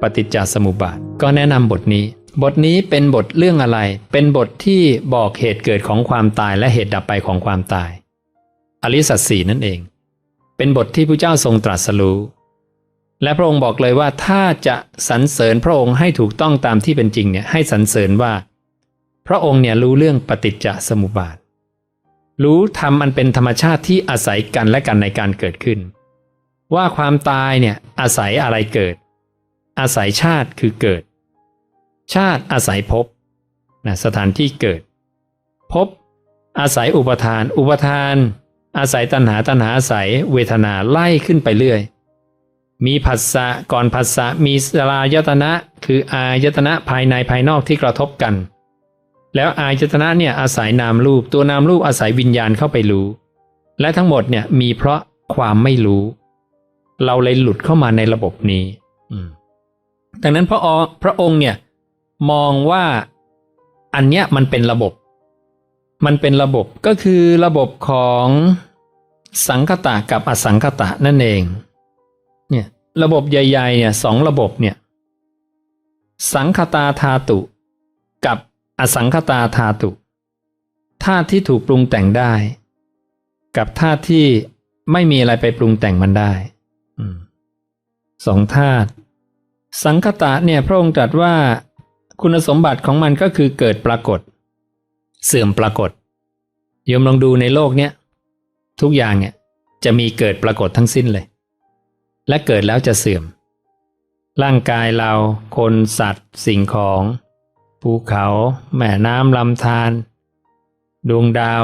ปฏิจจสมุปบาท ก็แนะนำบทนี้ บทนี้เป็นบทเรื่องอะไร เป็นบทที่บอกเหตุเกิดของความตายและเหตุดับไปของความตาย อริสัจสี่นั่นเอง เป็นบทที่พระเจ้าทรงตรัสรู้และพระองค์บอกเลยว่าถ้าจะสรรเสริญพระองค์ให้ถูกต้องตามที่เป็นจริงเนี่ยให้สรรเสริญว่า พระองค์เนี่ยรู้เรื่องปฏิจจสมุปบาท รู้ธรรมอันเป็นธรรมชาติที่อาศัยกันและกันในการเกิดขึ้น ว่าความตายเนี่ยอาศัยอะไรเกิด อาศัยชาติคือเกิด ชาติอาศัยภพนะสถานที่เกิดภพอาศัยอุปทาน อุปทาน อาศัยตัณหาตัณหาอาศัยเวทนาไล่ขึ้นไปเรื่อย มีผัสสะก่อนผัสสะมีสลายตนะ คืออายตนะภายในภายนอกที่กระทบกัน แล้วอายตนะเนี่ยอาศัยนามรูป ตัวนามรูปอาศัยวิญญาณเข้าไปรู้ และทั้งหมดเนี่ยมีเพราะความไม่รู้ เราเลยหลุดเข้ามาในระบบนี้ อืม ดังนั้นพระอพระองค์เนี่ยมองว่าอันเนี้ยมันเป็นระบบ มันเป็นระบบก็คือระบบของสังคตะกับอสังคตะนั่นเองเนี่ยระบบใหญ่ๆเนี่ยสองระบบเนี่ยสังคตาธาตุ กับอสังคตาธาตุธาตุที่ถูกปรุงแต่งได้ กับธาตุที่ไม่มีอะไรไปปรุงแต่งมันได้สองธาตุ สังคตะเนี่ยพระองค์ตรัสว่า คุณสมบัติของมันก็คือเกิดปรากฏ เสื่อมปรากฏโยมลองดูในโลกเนี้ยทุกอย่างเนี่ยจะมีเกิดปรากฏทั้งสิ้นเลย และเกิดแล้วจะเสื่อม ร่างกายเราคนสัตว์ สิ่งของภูเขาแม่น้ำลำธารดวงดาว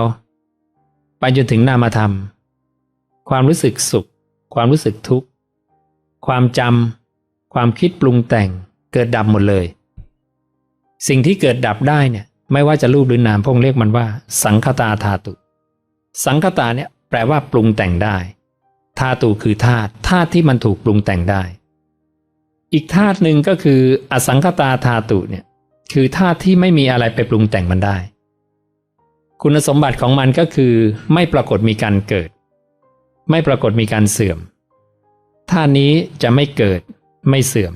ไปจนถึงนามธรรม ความรู้สึกสุข ความรู้สึกทุกข์ ความจำ ความคิดปรุงแต่งเกิดดับหมดเลย สิ่งที่เกิดดับได้เนี่ยไม่ว่าจะรูปหรือนามพงเรียกมันว่า สังคตาธาตุ สังคตาเนี่ยแปลว่าปรุงแต่งได้ธาตุคือธาตุธาตุที่มันถูกปรุงแต่งได้ อีกธาตุหนึ่งก็คือ อสังคตาธาตุเนี่ยคือธาตุที่ไม่มีอะไรไปปรุงแต่งมันได้ คุณสมบัติของมันก็คือ ไม่ปรากฏมีการเกิด ไม่ปรากฏมีการเสื่อมธาตุนี้จะไม่เกิด ไม่เสื่อม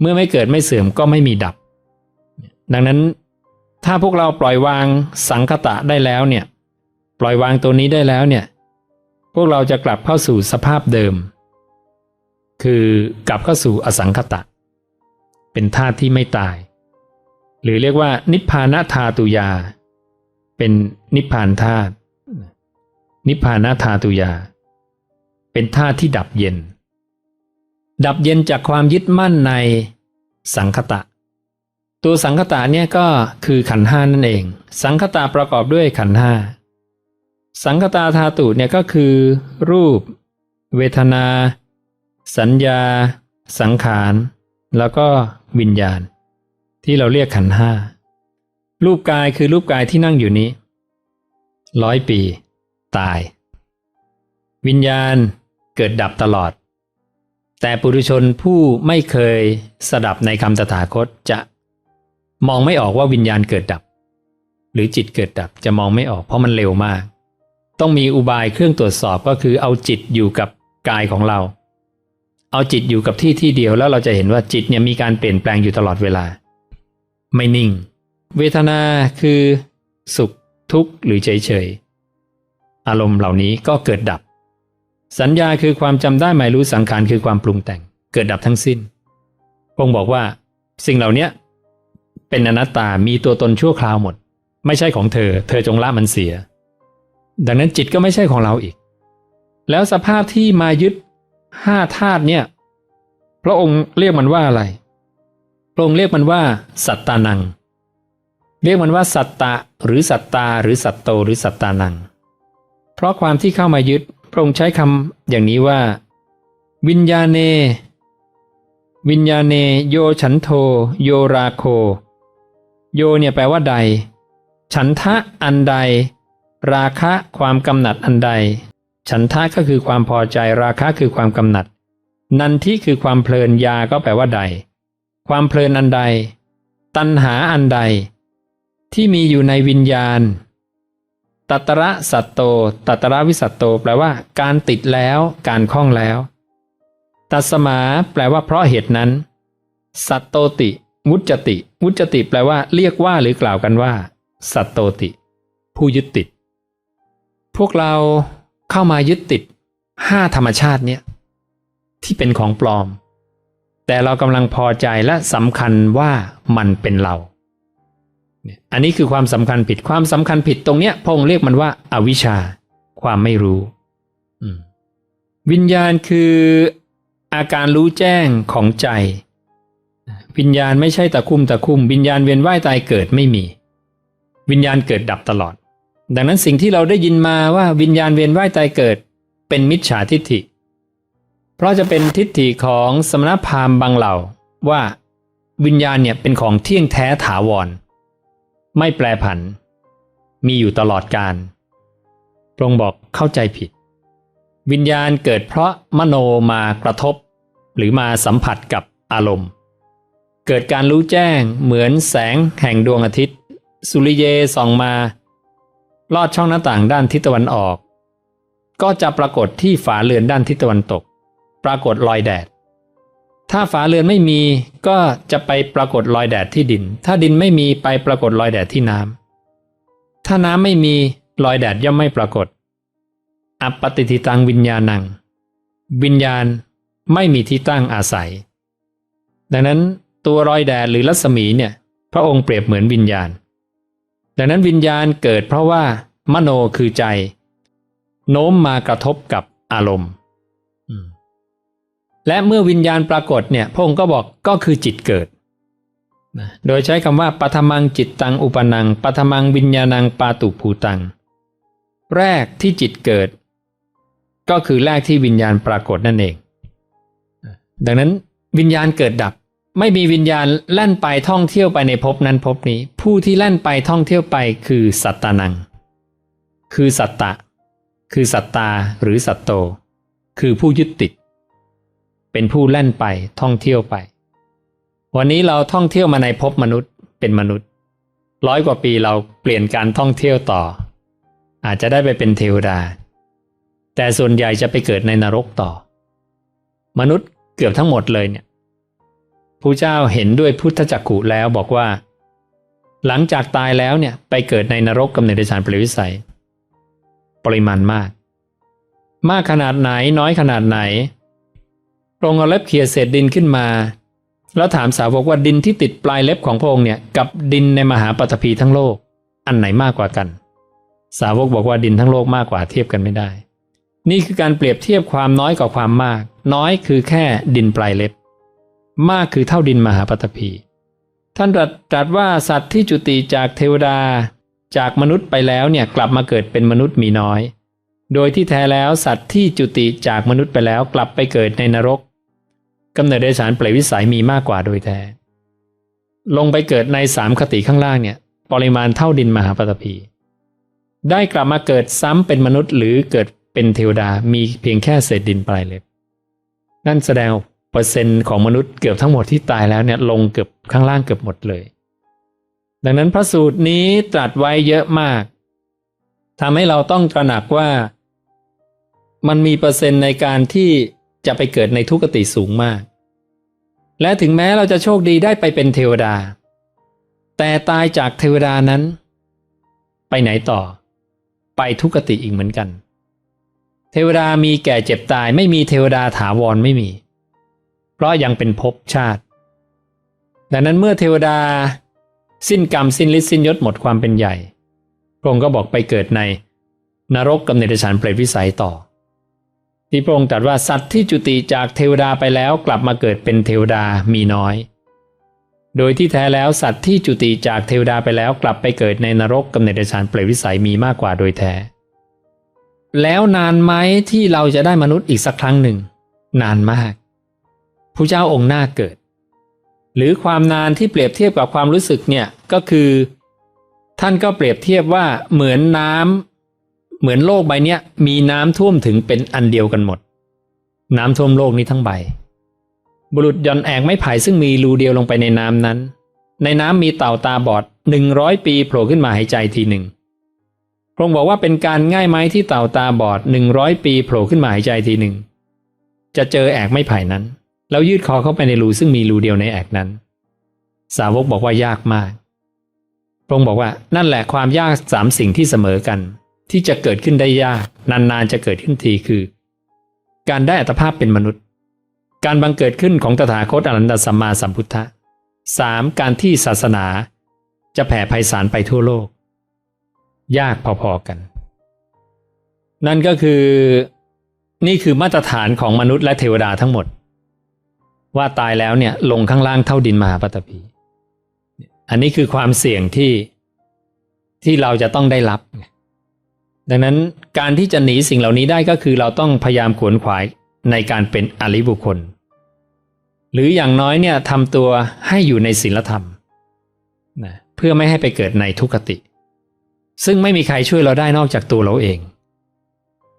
เมื่อไม่เกิดไม่เสื่อมก็ไม่มีดับ ดังนั้นถ้าพวกเราปล่อยวางสังคตะได้แล้วเนี่ย ปล่อยวางตัวนี้ได้แล้วเนี่ย พวกเราจะกลับเข้าสู่สภาพเดิม คือกลับเข้าสู่อสังคตะ เป็นธาตุที่ไม่ตาย หรือเรียกว่า นิพพานาธาตุยา เป็นนิพพานธาตุนิพพานาธาตุยา เป็นธาตุที่ดับเย็น ดับเย็นจากความยึดมั่นในสังคตะ ตัวสังคตะเนี่ยก็คือขันห้านั่นเอง สังคตะประกอบด้วยขันห้าสังคตาธาตุเนี่ยก็คือ รูป เวทนา สัญญา สังขาร แล้วก็วิญญาณ ที่เราเรียกขันห้ารูปกายคือรูปกายที่นั่งอยู่นี้ร้อยปี ตาย วิญญาณเกิดดับตลอด แต่ปุถุชนผู้ไม่เคยสดับในคำตถาคตจะมองไม่ออกว่าวิญญาณเกิดดับ หรือจิตเกิดดับจะมองไม่ออกเพราะมันเร็วมาก ต้องมีอุบายเครื่องตรวจสอบก็คือเอาจิตอยู่กับกายของเรา เอาจิตอยู่กับที่ที่เดียวแล้วเราจะเห็นว่าจิตเนี่ยมีการเปลี่ยนแปลงอยู่ตลอดเวลา ไม่นิ่ง เวทนาคือสุขทุกข์หรือเฉยเฉยๆอารมณ์เหล่านี้ก็เกิดดับ สัญญาคือความจำได้หมายรู้สังขารคือความปรุงแต่ง เกิดดับทั้งสิ้น พงบอกว่า สิ่งเหล่านี้เป็นอนัตตามีตัวตนชั่วคราวหมด ไม่ใช่ของเธอ เธอจงละมันเสีย ดังนั้นจิตก็ไม่ใช่ของเราอีก แล้วสภาพที่มายึดห้าธาตุเนี่ยพระองค์เรียกมันว่าอะไร พระองค์เรียกมันว่า สัตตานัง เรียกมันว่าสัตตะหรือสัตตาหรือสัตโตหรือสัตตานัง เพราะความที่เข้ามายึด พระองค์ใช้คำอย่างนี้ว่า วิญญาเน วิญญาเน โยฉันโท โยราโค โยเนี่ยแปลว่าใด ฉันทะอันใด ราคะความกำหนัดอันใด ฉันทะก็คือความพอใจราคะคือความกำหนัด นันทิคือความเพลินยาก็แปลว่าใด ความเพลินอันใด ตัณหาอันใด ที่มีอยู่ในวิญญาณ ตัตระสัตโต ตัตระวิสัตโต แปลว่า การติดแล้ว การคล้องแล้ว ตัสมา แปลว่าเพราะเหตุนั้น สัตโตติวุจติวุจติ แปลว่า เรียกว่าหรือกล่าวกันว่า สัตโตติ ผู้ยึดติด พวกเราเข้ามายึดติดห้าธรรมชาติเนี่ยที่เป็นของปลอม แต่เรากำลังพอใจและสำคัญว่ามันเป็นเรา อันนี้คือความสำคัญผิดความสำคัญผิดตรงเนี้ยพงค์เรียกมันว่าอาวิชชา ความไม่รู้ วิญญาณคืออาการรู้แจ้งของใจ วิญญาณไม่ใช่ตะคุ่มตะคุ่มวิญญาณเวียนว่ายตายเกิดไม่มี วิญญาณเกิดดับตลอด ดังนั้นสิ่งที่เราได้ยินมาว่าวิญญาณเวียนว่ายตายเกิด เป็นมิจฉาทิฏฐิ เพราะจะเป็นทิฏฐิของสมณพราหมณ์บางเหล่าว่าวิญญาณเนี่ยเป็นของเที่ยงแท้ถาวร ไม่แปรผัน มีอยู่ตลอดกาลพระองค์บอกเข้าใจผิด วิญญาณเกิดเพราะมโนมากระทบ หรือมาสัมผัสกับอารมณ์ เกิดการรู้แจ้งเหมือนแสงแห่งดวงอาทิตย์ สุริเยส่องมา ลอดช่องหน้าต่างด้านทิศตะวันออก ก็จะปรากฏที่ฝาเรือนด้านทิศตะวันตก ปรากฏรอยแดด ถ้าฝาเรือนไม่มีก็จะไปปรากฏรอยแดดที่ดิน ถ้าดินไม่มีไปปรากฏรอยแดดที่น้ำ ถ้าน้ำไม่มีรอยแดดย่อมไม่ปรากฏ อัปปติทิตังวิญญาณัง วิญญาณไม่มีที่ตั้งอาศัย ดังนั้นตัวรอยแดดหรือรัศมีเนี่ย พระองค์เปรียบเหมือนวิญญาณ ดังนั้นวิญญาณเกิดเพราะว่า มโนคือใจ โน้มมากระทบกับอารมณ์ และเมื่อวิญญาณปรากฏเนี่ยพระองค์ก็บอกก็คือจิตเกิด โดยใช้คำว่าปัทมังจิตตังอุปนังปัทมังวิญญาณังปาตุภูตัง แรกที่จิตเกิด ก็คือแรกที่วิญญาณปรากฏนั่นเอง ดังนั้นวิญญาณเกิดดับ ไม่มีวิญญาณแล่นไปท่องเที่ยวไปในภพนั้นภพนี้ ผู้ที่แล่นไปท่องเที่ยวไปคือสัตตานัง คือสัตตะ คือสัตตาหรือสัตโต คือผู้ยึดติด เป็นผู้แล่นไปท่องเที่ยวไป วันนี้เราท่องเที่ยวมาในภพมนุษย์เป็นมนุษย์ ร้อยกว่าปีเราเปลี่ยนการท่องเที่ยวต่อ อาจจะได้ไปเป็นเทวดา แต่ส่วนใหญ่จะไปเกิดในนรกต่อ มนุษย์เกือบทั้งหมดเลยเนี่ยผู้เจ้าเห็นด้วยพุทธจักขุแล้วบอกว่า หลังจากตายแล้วเนี่ยไปเกิดในนรกกำเนิดฌานปรตวิสัย ปริมาณมาก มากขนาดไหนน้อยขนาดไหน พระองค์เอาเล็บเขี่ยเศษดินขึ้นมา แล้วถามสาวกว่าดินที่ติดปลายเล็บของพระองค์เนี่ยกับดินในมหาปฐพีทั้งโลก อันไหนมากกว่ากัน สาวกบอกว่าดินทั้งโลกมากกว่าเทียบกันไม่ได้ นี่คือการเปรียบเทียบความน้อยกับความมาก น้อยคือแค่ดินปลายเล็บ มากคือเท่าดินมหาปฐพีท่านตรัสตรัสว่าสัตว์ที่จุติจากเทวดาจากมนุษย์ไปแล้วเนี่ยกลับมาเกิดเป็นมนุษย์มีน้อย โดยที่แท้แล้วสัตว์ที่จุติจากมนุษย์ไปแล้วกลับไปเกิดในนรก กำเนิดเดชานเปรตวิสัยมีมากกว่าโดยแท้ ลงไปเกิดในสามคติข้างล่างเนี่ย ปริมาณเท่าดินมหาปฐพี ได้กลับมาเกิดซ้ำเป็นมนุษย์ หรือเกิดเป็นเทวดามีเพียงแค่เศษดินปลายเล็บ นั่นแสดงเปอร์เซ็นต์ของมนุษย์เกือบทั้งหมดที่ตายแล้วเนี่ยลงเกือบข้างล่างเกือบหมดเลย ดังนั้นพระสูตรนี้ตรัสไว้เยอะมากทำให้เราต้องตระหนักว่า มันมีเปอร์เซ็นต์ในการที่ จะไปเกิดในทุกติสูงมาก และถึงแม้เราจะโชคดีได้ไปเป็นเทวดา แต่ตายจากเทวดานั้น ไปไหนต่อ ไปทุกติอีกเหมือนกัน เทวดามีแก่เจ็บตายไม่มีเทวดาถาวรไม่มี เพราะยังเป็นภพชาติ ดังนั้นเมื่อเทวดา สิ้นกรรมสิ้นฤทธิ์สิ้นยศหมดความเป็นใหญ่พระองค์ก็บอกไปเกิดในนรกกำเนิดฉันเปรตวิสัยต่อ ที่พระองค์ตรัสว่าสัตว์ที่จุติจากเทวดาไปแล้วกลับมาเกิดเป็นเทวดามีน้อย โดยที่แท้แล้วสัตว์ที่จุติจากเทวดาไปแล้วกลับไปเกิดในนรกกำเนิดฉันเปรตวิสัยมีมากกว่าโดยแท้ แล้วนานไหมที่เราจะได้มนุษย์อีกสักครั้งหนึ่ง นานมากผู้เจ้าองค์หน้าเกิด หรือความนานที่เปรียบเทียบกับความรู้สึกเนี่ยก็คือ ท่านก็เปรียบเทียบว่าเหมือนน้ำ เหมือนโลกใบเนี้ยมีน้ำท่วมถึงเป็นอันเดียวกันหมด น้ำท่วมโลกนี้ทั้งใบ บุรุษย่อนแอกไม้ไผ่ซึ่งมีรูเดียวลงไปในน้ำนั้น ในน้ำมีเต่าตาบอดหนึ่งร้อยปีโผล่ขึ้นมาหายใจทีหนึ่งพระองค์บอกว่าเป็นการง่ายไหมที่เต่าตาบอดหนึ่งร้อยปีโผล่ขึ้นมาหายใจทีหนึ่งจะเจอแอกไม้ไผ่นั้น แล้วยืดคอเข้าไปในรูซึ่งมีรูเดียวในแอกนั้น สาวกบอกว่ายากมากพระองค์บอกว่านั่นแหละความยากสามสิ่งที่เสมอกัน ที่จะเกิดขึ้นได้ยากนานๆจะเกิดขึ้นทีคือ การได้อัตภาพเป็นมนุษย์ การบังเกิดขึ้นของตถาคตอรันตสัมมาสัมพุทธะสามการที่ศาสนาจะแผ่ไพศาลไปทั่วโลก ยากพอๆกัน นั่นก็คือนี่คือมาตรฐานของมนุษย์และเทวดาทั้งหมด ว่าตายแล้วเนี่ยลงข้างล่างเท่าดินมหาปฐพีอันนี้คือความเสี่ยงที่ที่เราจะต้องได้รับ ดังนั้นการที่จะหนีสิ่งเหล่านี้ได้ก็คือเราต้องพยายามขวนขวายในการเป็นอริบุคคล หรืออย่างน้อยเนี่ยทำตัวให้อยู่ในศีลธรรมนะเพื่อไม่ให้ไปเกิดในทุกขติ ซึ่งไม่มีใครช่วยเราได้นอกจากตัวเราเอง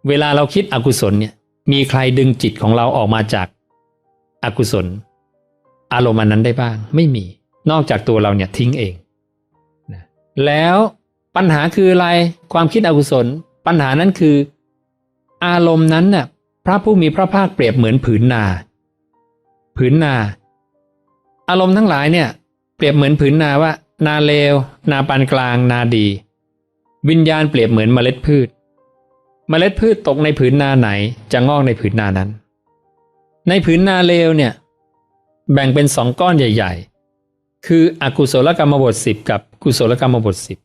เวลาเราคิดอกุศลเนี่ยมีใครดึงจิตของเราออกมาจากอากุศล อารมณ์นนั้นได้บ้าง ไม่มีนอกจากตัวเราเนี่ยทิ้งเองนะแล้ว ปัญหาคืออะไรความคิดอกุศล ปัญหานั้นคือ อารมณ์นั้นน่ะพระผู้มีพระภาคเปรียบเหมือนผืนนา ผืนนา อารมณ์ทั้งหลายเนี่ย เปรียบเหมือนผืนนาว่า นาเลว นาปานกลาง นาดี วิญญาณเปรียบเหมือนเมล็ดพืช เมล็ดพืชตกในผืนนาไหน จะงอกในผืนนานั้น ในผืนนาเลวเนี่ย แบ่งเป็นสองก้อนใหญ่ ๆ คืออกุศลกรรมบทสิบกับกุศลกรรมบทสิบ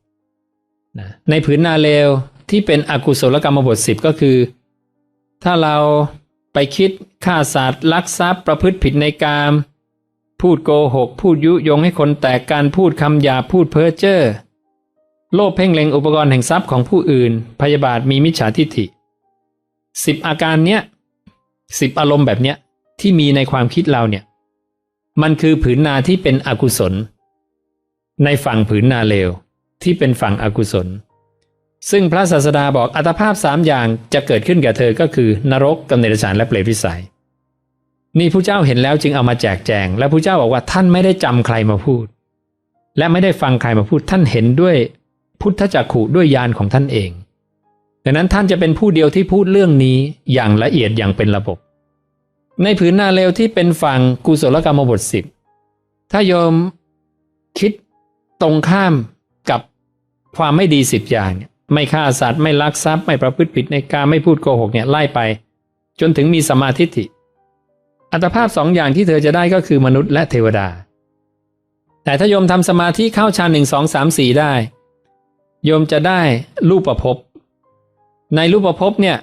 นะในผืนนาเลวที่เป็นอกุศลกรรมบทสิบก็คือ ถ้าเราไปคิดฆ่าสัตว์ลักทรัพย์ประพฤติผิดในกาม พูดโกหก พูดยุยงให้คนแตกการพูดคำหยาพูดเพ้อเจ้อโลภเพ่งเล็งอุปกรณ์แห่งทรัพย์ของผู้อื่น พยาบาทมีมิจฉาทิฏฐิสิบอาการเนี้ยสิบอารมณ์แบบเนี้ยที่มีในความคิดเราเนี่ย มันคือผืนนาที่เป็นอกุศล ในฝั่งผืนนาเลว ที่เป็นฝั่งอกุศล ซึ่งพระศาสดาบอกอัตภาพสามอย่างจะเกิดขึ้นแก่เธอก็คือนรกกำเนิดฉานและเปรตวิสัย นี่ผู้เจ้าเห็นแล้วจึงเอามาแจกแจง และผู้เจ้าบอกว่าท่านไม่ได้จำใครมาพูด และไม่ได้ฟังใครมาพูดท่านเห็นด้วยพุทธจักขุด้วยญาณของท่านเองดังนั้นท่านจะเป็นผู้เดียวที่พูดเรื่องนี้อย่างละเอียดอย่างเป็นระบบ ในผืนนาเลวที่เป็นฝั่งกุศลกรรมบทสิบถ้าโยมคิดตรงข้าม กับความไม่ดีสิบอย่าง ไม่ฆ่าสัตว์ไม่ลักทรัพย์ ไม่ประพฤติผิดในการไม่พูดโกหกเนี่ยไล่ไป จนถึงมีสมาธิิอัตภาพสองอย่างที่เธอจะได้ก็คือมนุษย์และเทวดา แต่ถ้าโยมทำสมาธิเข้าฌานหนึ่งสองสามสี่ได้ โยมจะได้รูปประพบ ในรูปประพบเนี่ย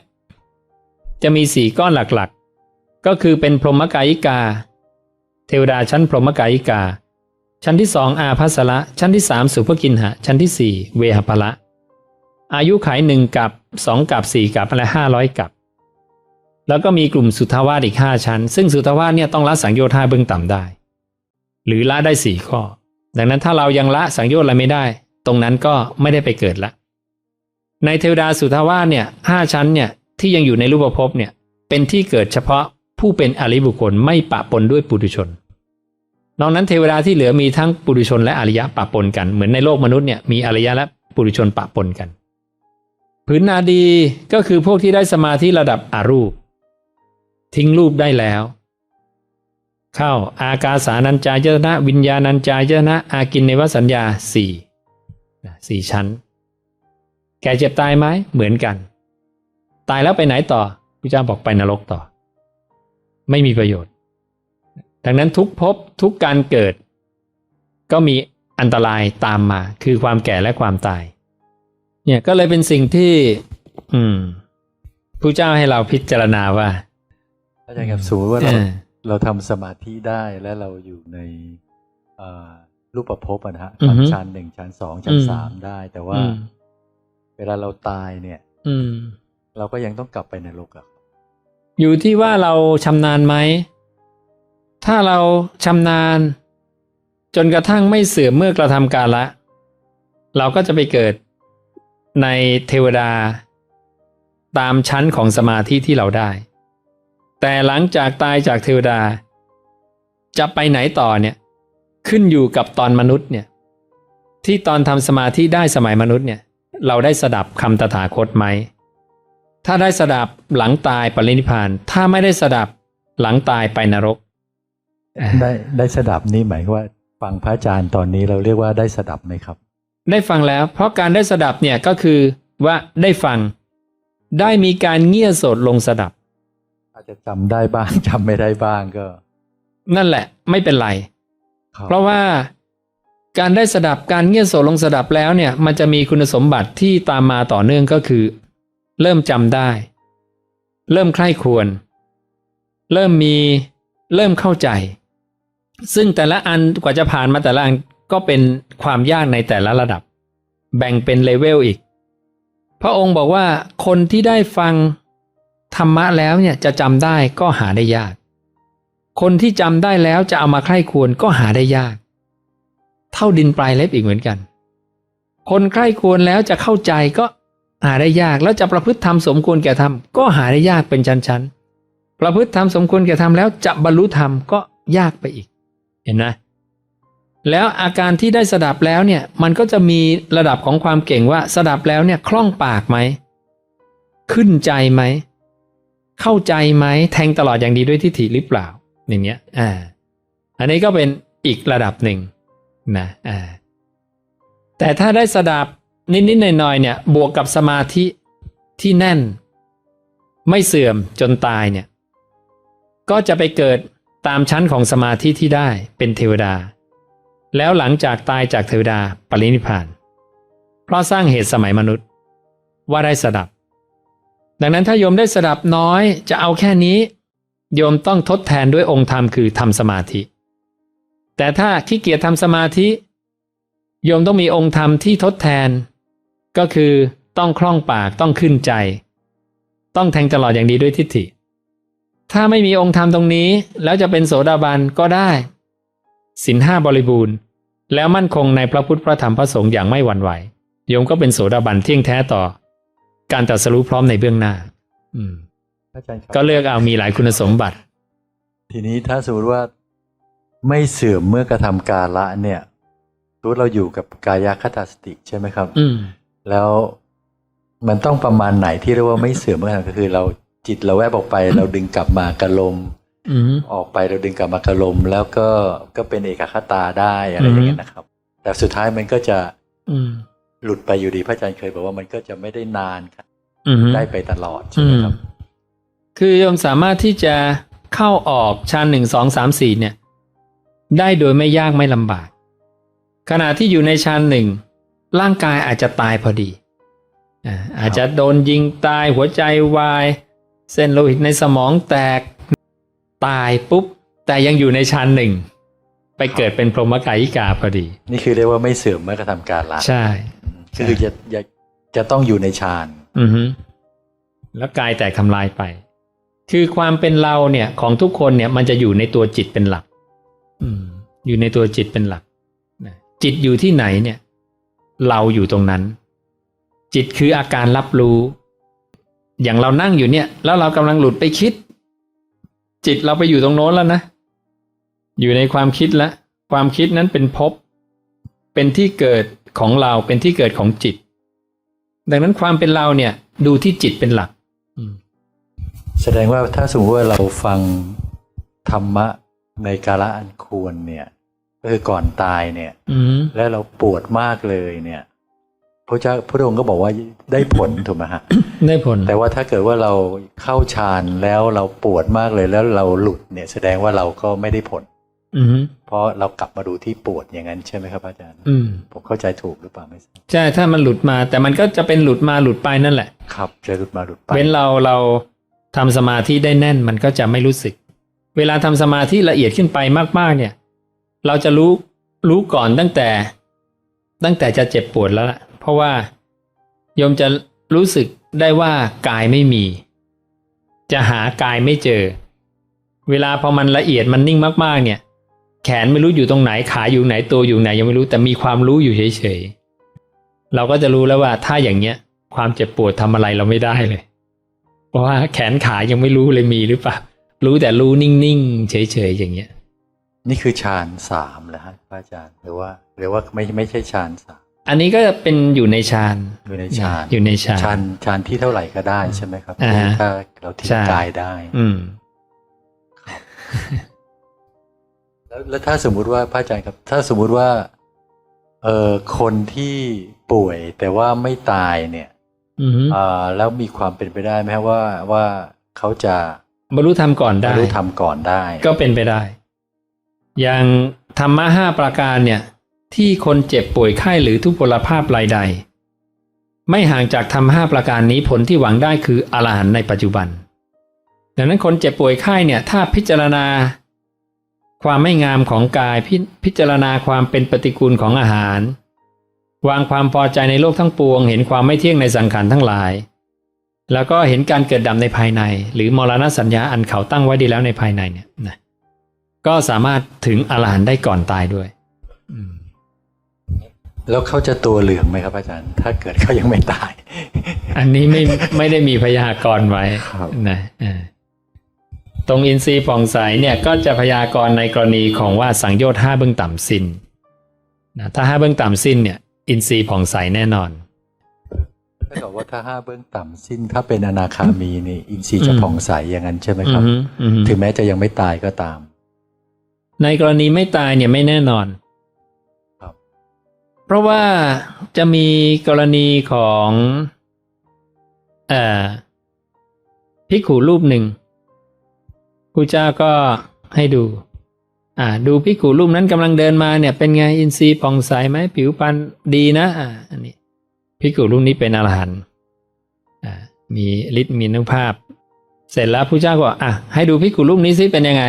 จะมีสี่ก้อนหลักๆก็คือเป็นพรหมกายิกา เทวดาชั้นพรหมกายิกา ชั้นที่สองอาภัสละชั้นที่สามสุภกินหะ ชั้นที่สี่เวหภละ อายุขายหนึ่งกับสองกับสี่กับอะไรห้าร้อยกับ แล้วก็มีกลุ่มสุทธาวาสอีกห้าชั้น ซึ่งสุทธาวาสเนี่ยต้องละสังโยชน์ห้าเบื้องต่ำได้ หรือละได้สี่ข้อ ดังนั้นถ้าเรายังละสังโยชน์อะไรไม่ได้ ตรงนั้นก็ไม่ได้ไปเกิดละ ในเทวดาสุทธาวาสเนี่ยห้าชั้นเนี่ยที่ยังอยู่ในรูปภพเนี่ยเป็นที่เกิดเฉพาะผู้เป็นอริบุคคลไม่ปะปนด้วยปุถุชน นอกนั้นเทวดาที่เหลือมีทั้งปุถุชนและอริยะปะปนกัน เหมือนในโลกมนุษย์เนี่ยมีอริยะและปุถุชนปะปนกันผืนนาดีก็คือพวกที่ได้สมาธิระดับอารูป ทิ้งรูปได้แล้ว เข้าอากาสานัญจายตนะ วิญญาณัญจายตนะ อากินในวสัญญาสี่สี่ชั้น แก่เจ็บตายไหมเหมือนกัน ตายแล้วไปไหนต่อพระเจ้าบอกไปนรกต่อ ไม่มีประโยชน์ ดังนั้นทุกภพทุกการเกิด ก็มีอันตรายตามมา คือความแก่และความตาย เนี่ยก็เลยเป็นสิ่งที่ อืมผู้เจ้าให้เราพิจารณาว่าอาจารย์ครับสมมติว่าเราเออเราทำสมาธิได้และเราอยู่ในเอ่อรูปภพอะนะฮะอือฮึชั้นหนึ่งชั้นสองชั้นอืมสามได้ แต่ว่าอืมเวลาเราตายเนี่ย อืมเราก็ยังต้องกลับไปในโลกอะอยู่ที่ว่าเราชำนาญไหม ถ้าเราชำนาญ จนกระทั่งไม่เสื่อมเมื่อกระทำการละ เราก็จะไปเกิดในเทวดา ตามชั้นของสมาธิที่เราได้ แต่หลังจากตายจากเทวดา จะไปไหนต่อเนี่ยขึ้นอยู่กับตอนมนุษย์เนี่ยที่ตอนทำสมาธิได้สมัยมนุษย์เนี่ยเราได้สดับคำตถาคตไหม ถ้าได้สดับหลังตายปรินิพาน ถ้าไม่ได้สดับหลังตายไปนรก ได้ได้สดับนี่หมายความว่าฟังพระอาจารย์ตอนนี้เราเรียกว่าได้สดับไหมครับ ได้ฟังแล้ว เพราะการได้สดับเนี่ยก็คือว่าได้ฟัง ได้มีการเงี่ยโสดลงสดับ อาจจะจำได้บ้างจำไม่ได้บ้างก็ นั่นแหละ ไม่เป็นไรครับเพราะว่าการได้สดับการเงี่ยโสดลงสดับแล้วเนี่ย มันจะมีคุณสมบัติที่ตามมาต่อเนื่องก็คือ เริ่มจำได้ เริ่มใคร่ควร เริ่มมีเริ่มเข้าใจ ซึ่งแต่ละอันกว่าจะผ่านมาแต่ละอันก็เป็นความยากในแต่ละระดับ แบ่งเป็นเลเวลอีก พระองค์บอกว่าคนที่ได้ฟังธรรมะแล้วเนี่ยจะจำได้ก็หาได้ยาก คนที่จำได้แล้วจะเอามาใคร่ควรก็หาได้ยาก เท่าดินปลายเล็บอีกเหมือนกัน คนใคร่ควรแล้วจะเข้าใจก็หาได้ยาก แล้วจะประพฤติธรรมสมควรแก่ธรรมก็หาได้ยากเป็นชั้นๆประพฤติธรรมสมควรแก่ธรรมแล้วจะบรรลุธรรมก็ยากไปอีก เห็นไหมแล้วอาการที่ได้สดับแล้วเนี่ยมันก็จะมีระดับของความเก่งว่าสดับแล้วเนี่ยคล่องปากไหม ขึ้นใจไหม เข้าใจไหมแทงตลอดอย่างดีด้วยทิฏฐิหรือเปล่าอย่างเงี้ยอ่าอันนี้ก็เป็นอีกระดับหนึ่งนะอ่าแต่ถ้าได้สดับนิดๆหน่อยๆเนี่ยบวกกับสมาธิที่แน่น ไม่เสื่อมจนตายเนี่ยก็จะไปเกิด ตามชั้นของสมาธิที่ได้เป็นเทวดา แล้วหลังจากตายจากเทวดาปรินิพาน เพราะสร้างเหตุสมัยมนุษย์ ว่าได้สดับ ดังนั้นถ้าโยมได้สดับน้อยจะเอาแค่นี้ โยมต้องทดแทนด้วยองค์ธรรมคือทำสมาธิ แต่ถ้าขี้เกียจทำสมาธิ โยมต้องมีองค์ธรรมที่ทดแทน ก็คือต้องคล่องปากต้องขึ้นใจ ต้องแทงตลอดอย่างดีด้วยทิฏฐิ ถ้าไม่มีองค์ธรรมตรงนี้ แล้วจะเป็นโสดาบันก็ได้สินห้าบริบูรณ์ แล้วมั่นคงในพระพุทธพระธรรมพระสงฆ์อย่างไม่หวั่นไหวโยมก็เป็นโสดาบันเที่ยงแท้ต่อ การตรัสรู้พร้อมในเบื้องหน้า อืมอาจารย์ครับก็เลือกเอามีหลายคุณสมบัติ ทีนี้ถ้าสมมติว่าไม่เสื่อมเมื่อกระทำกาละเนี่ยสมมติเราอยู่กับกายคตาสติใช่ไหมครับ อืมแล้วมันต้องประมาณไหนที่เรียกว่าไม่เสื่อมเมื่อกระทำก็คือเรา จิตเราแวบออกไปเราดึงกลับมากระลมอืมออกไปเราดึงกลับมากระลมแล้วก็ก็เป็นเอกคตาได้อะไรอย่างเงี้ยนะครับ แต่สุดท้ายมันก็จะอืมหลุดไปอยู่ดีพระอาจารย์เคยบอกว่ามันก็จะไม่ได้นานครับอืมได้ไปตลอดใช่ไหมครับอืมคือโยมสามารถที่จะเข้าออกชั้นหนึ่งสองสามสี่เนี่ย ได้โดยไม่ยากไม่ลำบาก ขณะที่อยู่ในชั้นหนึ่งร่างกายอาจจะตายพอดีอ่าอาจจะโดนยิงตายหัวใจวาย เส้นโลหิตในสมองแตกตายปุ๊บ แต่ยังอยู่ในชั้นหนึ่ง ไปเกิดเป็นพรหมกายิกาพอดี นี่คือเรียกว่าไม่เสื่อมเมื่อกระทำการละใช่ก็คือจะจะจะต้องอยู่ในฌานอือฮึแล้วกายแตกทำลายไป คือความเป็นเราเนี่ยของทุกคนเนี่ย มันจะอยู่ในตัวจิตเป็นหลัก อืม อยู่ในตัวจิตเป็นหลักนะจิตอยู่ที่ไหนเนี่ย เราอยู่ตรงนั้น จิตคืออาการรับรู้ อย่างเรานั่งอยู่เนี่ย แล้วเรากำลังหลุดไปคิด จิตเราไปอยู่ตรงโน้นแล้วนะ อยู่ในความคิดแล้วความคิดนั้นเป็นภพเป็นที่เกิดของเราเป็นที่เกิดของจิต ดังนั้นความเป็นเราเนี่ย ดูที่จิตเป็นหลักอืมแสดงว่าถ้าสมมติว่าเราฟังธรรมะในกาละอันควรเนี่ยก็คือก่อนตายเนี่ยอืมแล้วเราปวดมากเลยเนี่ย พระเจ้าพระองค์ก็บอกว่าได้ผลถูกไหมฮะได้ผล แต่ว่าถ้าเกิดว่าเราเข้าฌานแล้วเราปวดมากเลยแล้วเราหลุดเนี่ย แสดงว่าเราก็ไม่ได้ผล อืมเพราะเรากลับมาดูที่ปวดอย่างนั้นใช่ไหมครับอาจารย์ อืมผมเข้าใจถูกหรือเปล่าไม่ทราบใช่ถ้ามันหลุดมา แต่มันก็จะเป็นหลุดมาหลุดไปนั่นแหละ ครับจะหลุดมาหลุดไปเว้นเราเราทำสมาธิได้แน่นมันก็จะไม่รู้สึก เวลาทำสมาธิละเอียดขึ้นไปมาก ๆ เนี่ย เราจะรู้รู้ก่อนตั้งแต่ ตั้งแต่จะเจ็บปวดแล้วล่ะ เพราะว่าโยมจะรู้สึกได้ว่ากายไม่มี จะหากายไม่เจอ เวลาพอมันละเอียดมันนิ่งมากๆ เนี่ย แขนไม่รู้อยู่ตรงไหนขาอยู่ไหนตัวอยู่ไหนยังไม่รู้แต่มีความรู้อยู่เฉยๆเราก็จะรู้แล้วว่าถ้าอย่างเงี้ย ความเจ็บปวดทำอะไรเราไม่ได้เลย เพราะว่าแขนขายังไม่รู้เลยมีหรือเปล่ารู้แต่รู้นิ่งๆเฉยๆอย่างเงี้ย นี่คือฌานสามเหรอฮะพระอาจารย์หรือว่าหรือว่าไม่ไม่ใช่ฌานสาม อันนี้ก็เป็นอยู่ในฌานอยู่ในฌานอยู่ในฌานฌานฌานที่เท่าไหร่ก็ได้ใช่ไหมครับอ่าฮะถ้าเราทิ้งใช่กายได้ อืมแล้วแล้วถ้าสมมุติว่าพระอาจารย์ครับ ถ้าสมมุติว่า เออคนที่ป่วยแต่ว่าไม่ตายเนี่ยอือฮึอ่าแล้วมีความเป็นไปได้ไหมครับว่าว่าเขาจะบรรลุธรรมก่อนบรได้รลุธรรมก่อนได้ ก็เป็นไปได้ อย่างธรรมะห้าประการเนี่ย ที่คนเจ็บป่วยไข้หรือทุพพลภาพรายใด ไม่ห่างจากธรรมห้าประการนี้ผลที่หวังได้คืออรหันในปัจจุบัน ดังนั้นคนเจ็บป่วยไข้เนี่ยถ้าพิจารณา ความไม่งามของกายพพิจารณาความเป็นปฏิกูลของอาหาร วางความพอใจในโลกทั้งปวง เห็นความไม่เที่ยงในสังขารทั้งหลาย แล้วก็เห็นการเกิดดับในภายใน หรือมรณสัญญาอันเขาตั้งไว้ดีแล้วในภายในเนี่ยนะก็สามารถถึงอรหันต์ได้ก่อนตายด้วย อืม แล้วเขาจะตัวเหลืองไหมครับอาจารย์ ถ้าเกิดเขายังไม่ตาย อันนี้ไม่ไม่ได้มีพยากรณ์ไว้ครับนะเออตรงอินทรีย์ผ่องใสเนี่ยก็จะพยากรณ์ในกรณีของว่าสังโยชน์ห้าเบื้องต่ำสิ้นนะถ้าห้าเบื้องต่ำสิ้นเนี่ยอินทรีย์ผ่องใสแน่นอนถ้าบอกว่าถ้าห้าเบื้องต่ำสิ้นถ้าเป็นอนาคามีนี่อินทรีย์จะอืมผ่องใสอย่างนั้นใช่ไหมอืครับอฮึอือฮึถึงแม้จะยังไม่ตายก็ตาม ในกรณีไม่ตายเนี่ยไม่แน่นอนครับ เพราะว่าจะมีกรณีของเอ่อพิกขุรูปหนึ่งพระเจ้าก็ให้ดู อ่า ดูพิกขุรูปนั้นกำลังเดินมาเนี่ย เป็นไงอินทรีย์ผ่องใสไหมผิวพรรณดีนะอ่าอันนี้พิกขุรูปนี้เป็นอรหันต์อ่ามีฤทธิ์มีนุภาพ เสร็จแล้วพระเจ้าก็อะให้ดูพิกขุรูปนี้ซิเป็นยังไง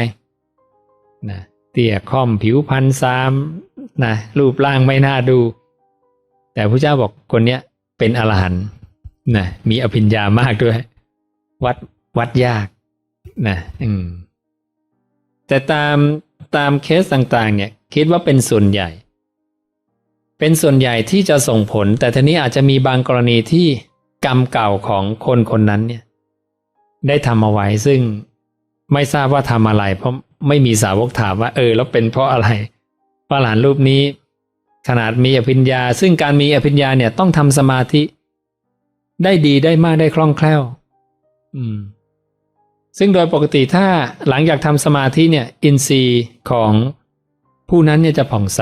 นะเตี้ยค่อมผิวพันธุ์ซาม นะรูปร่างไม่น่าดู แต่พระเจ้าบอกคนเนี้ยเป็นอรหันต์นะมีอภิญญามากด้วย วัดวัดยากนะอืมแต่ตามตามเคสต่างๆ เนี่ย คิดว่าเป็นส่วนใหญ่ เป็นส่วนใหญ่ที่จะส่งผล แต่ทีนี้อาจจะมีบางกรณีที่กรรมเก่าของคนคนนั้นเนี่ย ได้ทำเอาไว้ซึ่งไม่ทราบว่าทำอะไร เพราะไม่มีสาวกถามว่า เออ แล้วเป็นเพราะอะไร พระหลานรูปนี้ ขนาดมีอภิญญา ซึ่งการมีอภิญญาเนี่ยต้องทำสมาธิ ได้ดีได้มากได้คล่องแคล่ว อืม ซึ่งโดยปกติถ้าหลังจากทำสมาธิเนี่ย อินทรีย์ของผู้นั้นเนี่ยจะผ่องใส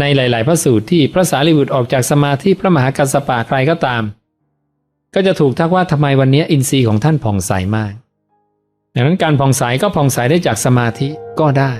ในหลาย ๆ พระสูตรที่พระสารีบุตรออกจากสมาธิพระมหากัสสปะใครก็ตาม ก็จะถูกทักว่าทำไมวันนี้อินทรีย์ของท่านผ่องใสมากดังนั้นการผ่องใสก็ผ่องใสได้จากสมาธิก็ได้